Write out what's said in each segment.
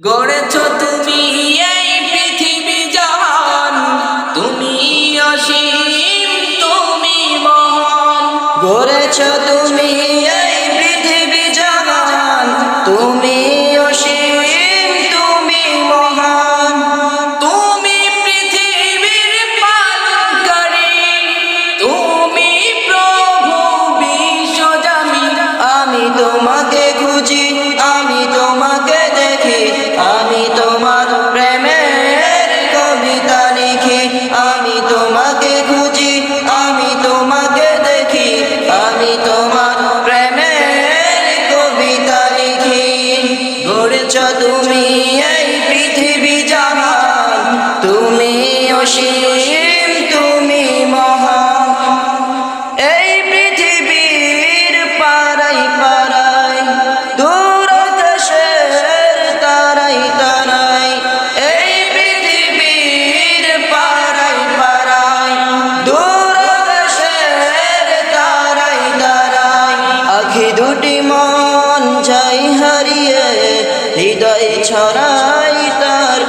গড়েছ তুমি এই পৃথিবী জাহান। তুমি অসীম তুমি মহান। গড়েছ তুমি অসীম, তুমি মহান এই পৃথিবীর পারাই পারাই দূর দেশের তারাই তারাই এই পৃথিবীর পারাই পারাই দূর দেশের তারাই তারাই আখি দুটি মন যাই হারিয়ে, হৃদয় ছড়াই তার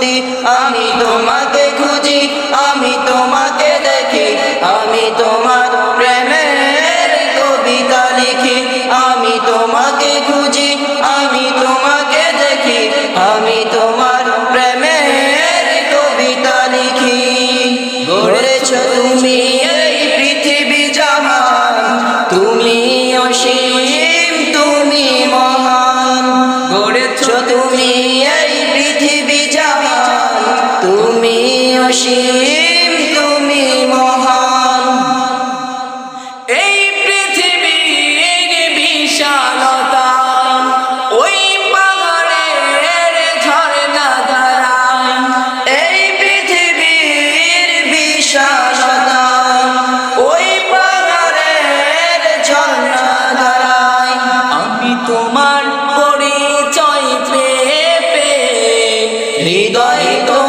অনুভূতি আমি তোমাকে খুঁজি, আমি তোমাকে দেখি, আমি তোমার প্রেমের কবিতা লিখি, আমি তোমাকে খুঁজি, আমি তোমাকে দেখি, আমি তোমার প্রেমের কবিতা লিখি। গড়েছ তুমি এই পৃথিবী জাহান, তুমি অসীম, তুমি মহান। গড়েছ তুমি এই পৃথিবী অসীম, তুমি মহান। এই পৃথিবীর বিশালতা, ওই পাহাড়ের ঝর্ণা দ্বারা। এই পৃথিবীর বিশালতা, ওই পাহাড়ের ঝর্ণা দ্বারা। আমি তোমার পরিচয় পেয়ে পেয়ে হৃদয় তো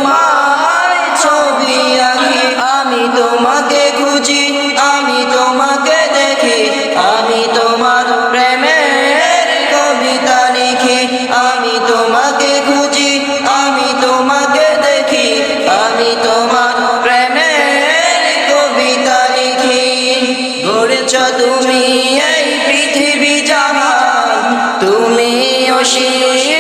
তুমি এই পৃথিবী জানা তুমি অশেষ